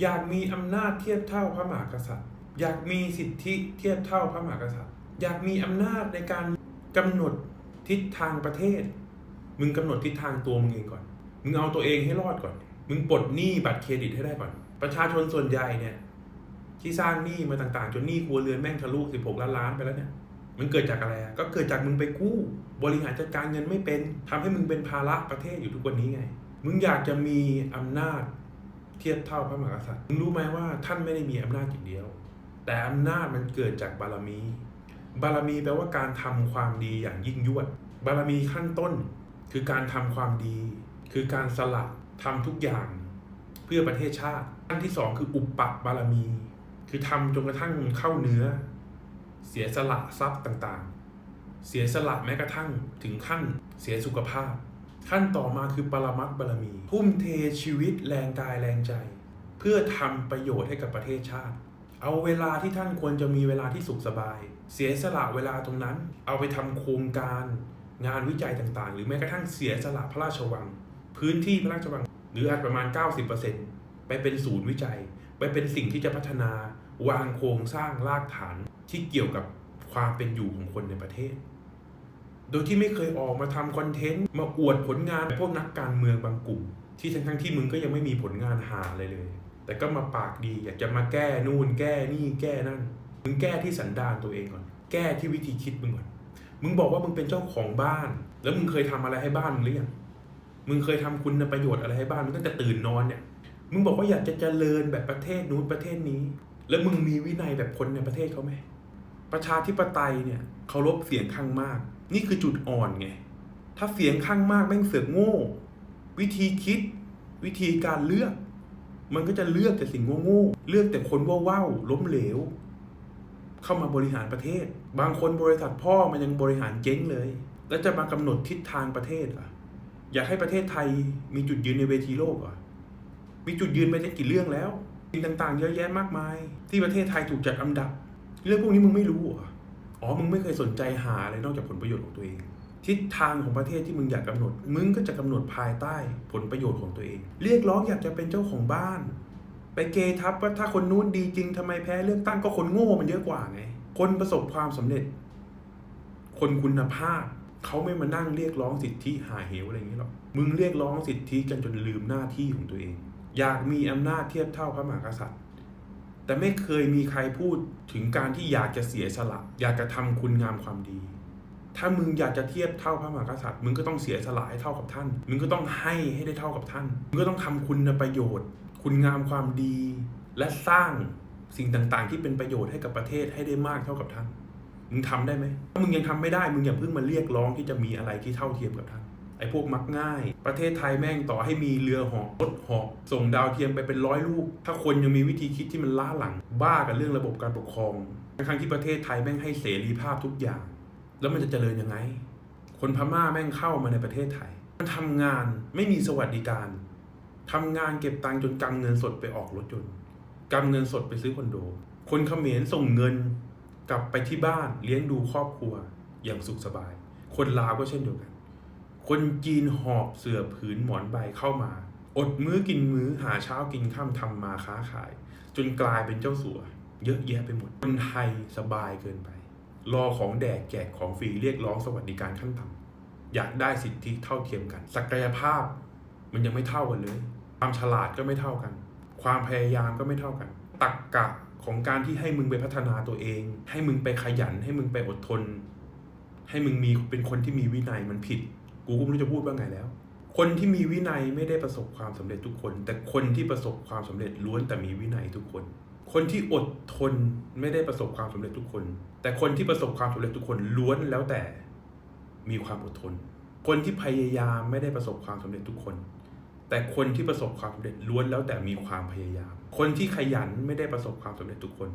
อยากมีอำนาจเทียบเท่าพระมหากษัตริย์ อยากมีสิทธิเทียบเท่าพระมหากษัตริย์ อยากมีอำนาจในการกำหนดทิศทางประเทศ มึงกำหนดทิศทางตัวมึงเองก่อน มึงเอาตัวเองให้รอดก่อน มึงปลดหนี้บัตรเครดิตให้ได้ก่อน ประชาชนส่วนใหญ่เนี่ยที่สร้างหนี้มาต่างๆ จนหนี้ครัวเรือนแม่งทะลุ16ล้านล้านไปแล้วเนี่ยมันเกิดจากอะไร ก็เกิดจากมึงไปกู้ บริหารจัดการเงินไม่เป็นทำให้มึงเป็นภาระประเทศอยู่ทุกวันนี้ไง มึงอยากจะมีอำนาจ เทียบเท่าพระมหากษัตริย์รู้ไหมว่าท่านไม่ได้มีอำนาจอย่างเดียว แต่อำนาจมันเกิดจากบารมี บารมีแปลว่าการทำความดีอย่างยิ่งยวด บารมีขั้นต้น คือการทำความดี คือการสละทำทุกอย่าง เพื่อประเทศชาติขั้นที่สองคืออุปปับารมี คือทำจนกระทั่งเข้าเนื้อ เสียสละทรัพย์ต่างๆ เสียสละแม้กระทั่งถึงขั้นเสียสุขภาพ ขั้นต่อมาคือปรมัตบารมี ทุ่มเทชีวิตแรงกายแรงใจ เพื่อทำประโยชน์ให้กับประเทศชาติ เอาเวลาที่ท่านควรจะมีเวลาที่สุขสบาย เสียสละเวลาตรงนั้น เอาไปทำโครงการงานวิจัยต่างๆ หรือแม้กระทั่งเสียสละพระราชวัง พื้นที่พระราชวัง หรืออาจประมาณ 90%ไปเป็นศูนย์วิจัย ไปเป็นสิ่งที่จะพัฒนาวางโครงสร้างรากฐานที่เกี่ยวกับความเป็นอยู่ของคนในประเทศ โดยที่ไม่เคยออกมาทำคอนเทนต์มาอวดผลงานพวกนักการเมืองบางกลุ่ม ที่ทั้งๆที่มึงก็ยังไม่มีผลงานหาอะไรเลย แต่ก็มาปากดีอยากจะมาแก้นู่น แก้นี่แก้นั่น มึงแก้ที่สันดานตัวเองก่อน แก้ที่วิธีคิดมึงก่อน มึงบอกว่ามึงเป็นเจ้าของบ้าน แล้วมึงเคยทำอะไรให้บ้านมึงหรือยัง มึงเคยทำคุณประโยชน์อะไรให้บ้านมึงตั้งแต่ตื่นนอนเนี่ย มึงบอกว่าอยากจะเจริญแบบประเทศนู้นประเทศนี้ แล้วมึงมีวินัยแบบคนในประเทศเขาไหม ประชาธิปไตยเนี่ยเคารพเสียงข้างมาก นี่คือจุดอ่อนไง ถ้าเสียงข้างมากแม่งเสือกโง่ วิธีคิด วิธีการเลือก มันก็จะเลือกแต่สิ่งโง่ๆเลือกแต่คนว่าวๆล้มเหลว เข้ามาบริหารประเทศ บางคนบริษัทพ่อมันยังบริหารเจ๊งเลย แล้วจะมากำหนดทิศทางประเทศอะ อยากให้ประเทศไทยมีจุดยืนในเวทีโลกอะมีจุดยืนไปได้กี่เรื่องแล้วสิ่งต่างๆ เยอะแยะมากมาย ที่ประเทศไทยถูกจัดอันดับ เรื่องพวกนี้มึงไม่รู้เหรออ๋อมึงไม่เคยสนใจหาอะไรนอกจากผลประโยชน์ของตัวเอง ทิศทางของประเทศที่มึงอยากกำหนด มึงก็จะกำหนดภายใต้ผลประโยชน์ของตัวเอง เรียกร้องอยากจะเป็นเจ้าของบ้าน ไปเกทับว่าถ้าคนนู้นดีจริงทำไมแพ้เลือกตั้งก็คนโง่มันเยอะกว่าไงคนประสบความสำเร็จ คนคุณภาพเขาไม่มานั่งเรียกร้องสิทธิหาเหวอะไรอย่างนี้หรอก มึงเรียกร้องสิทธิกันจนลืมหน้าที่ของตัวเอง อยากมีอำนาจเทียบเท่าพระมหากษัตริย์ แต่ไม่เคยมีใครพูดถึงการที่อยากจะเสียสละ อยากจะทำคุณงามความดี ถ้ามึงอยากจะเทียบเท่าพระมหากษัตริย์ มึงก็ต้องเสียสละให้เท่ากับท่าน มึงก็ต้องให้ให้ได้เท่ากับท่าน มึงก็ต้องทำคุณประโยชน์ คุณงามความดี และสร้างสิ่งต่างๆ ที่เป็นประโยชน์ให้กับประเทศให้ได้มากเท่ากับท่าน มึงทำได้ไหมถ้ามึงยังทำไม่ได้ มึงอย่าเพิ่งมาเรียกร้องที่จะมีอะไรที่เท่าเทียมกับท่าน ไอ้พวกมักง่าย ประเทศไทยแม่งต่อให้มีเรือหาะรถหาะส่งดาวเทียมไปเป็นร้อยลูก ถ้าคนยังมีวิธีคิดที่มันล้าหลัง บ้ากับเรื่องระบบการปกครองทั้งที่ประเทศไทยแม่งให้เสรีภาพทุกอย่าง แล้วมันจะเจริญยังไง คนพม่าแม่งเข้ามาในประเทศไทย มันทำงานไม่มีสวัสดิการทำงานเก็บตังค์จนกำเงินสดไปออกรถยนต์กำเงินสดไปซื้อคอนโด คนเขมรส่งเงินกลับไปที่บ้านเลี้ยงดูครอบครัวอย่างสุขสบาย คนลาวก็เช่นเดียวกัน คนจีนหอบเสือผืนหมอนใบเข้ามา อดมื้อกินมื้อหาเช้ากินข้ามทำมาค้าขาย จนกลายเป็นเจ้าสัว เยอะแยะไปหมด คนไทยสบายเกินไป รอของแดกแจกของฟรีเรียกร้องสวัสดิการขั้นต่ำอยากได้สิทธิเท่าเทียมกัน ศักยภาพ มันยังไม่เท่ากันเลย ความฉลาดก็ไม่เท่ากัน ความพยายามก็ไม่เท่ากัน ตักกะของการที่ให้มึงไปพัฒนาตัวเอง ให้มึงไปขยันให้มึงไปอดทน ให้มึงมีเป็นคนที่มีวินัยมันผิด กูก็ไม่รู้จะพูดว่าไงแล้ว คนที่มีวินัยไม่ได้ประสบความสำเร็จทุกคน แต่คนที่ประสบความสำเร็จล้วนแต่มีวินัยทุกคน คนที่อดทนไม่ได้ประสบความสำเร็จทุกคน แต่คนที่ประสบความสำเร็จทุกคนล้วนแล้วแต่มีความอดทน คนที่พยายามไม่ได้ประสบความสำเร็จทุกคน แต่คนที่ประสบความสำเร็จล้วนแล้วแต่มีความพยายาม คนที่ขยันไม่ได้ประสบความสำเร็จทุกคน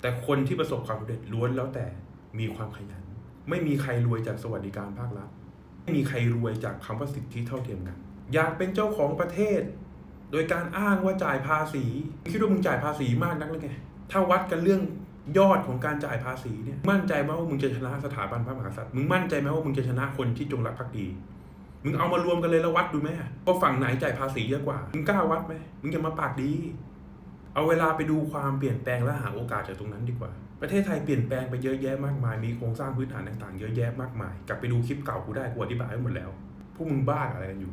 แต่คนที่ประสบความสำเร็จล้วนแล้วแต่มีความขยัน ไม่มีใครรวยจากสวัสดิการภาครัฐ ไม่มีใครรวยจากคำว่าสิทธิเท่าเทียมกัน อยากเป็นเจ้าของประเทศ โดยการอ้างว่าจ่ายภาษีคิดว่ามึงจ่ายภาษีมากนักหรือไงถ้าวัดกันเรื่องยอดของการจ่ายภาษีเนี่ยมั่นใจไหมว่ามึงจะชนะสถาบันพระมหากษัตริย์มึงมั่นใจไหมว่ามึงจะชนะคนที่จงรักภักดีมึงเอามารวมกันเลยแล้ววัดดูไหมว่าฝั่งไหนจ่ายภาษีเยอะกว่า มึงกล้าวัดไหมมึงจะมาปากดี เอาเวลาไปดูความเปลี่ยนแปลงและหาโอกาสจากตรงนั้นดีกว่า ประเทศไทยเปลี่ยนแปลงไปเยอะแยะมากมาย มีโครงสร้างพื้นฐานต่างๆเยอะแยะมากมาย กลับไปดูคลิปเก่ากูได้กูอธิบายไว้หมดแล้ว พวกมึงบ้าอะไรกันอยู่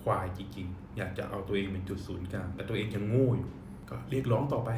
ควายจริงๆ อยากจะเอาตัวเองเป็นจุดศูนย์กลาง แต่ตัวเองยังโง่อยู่ ก็เรียกร้องต่อไป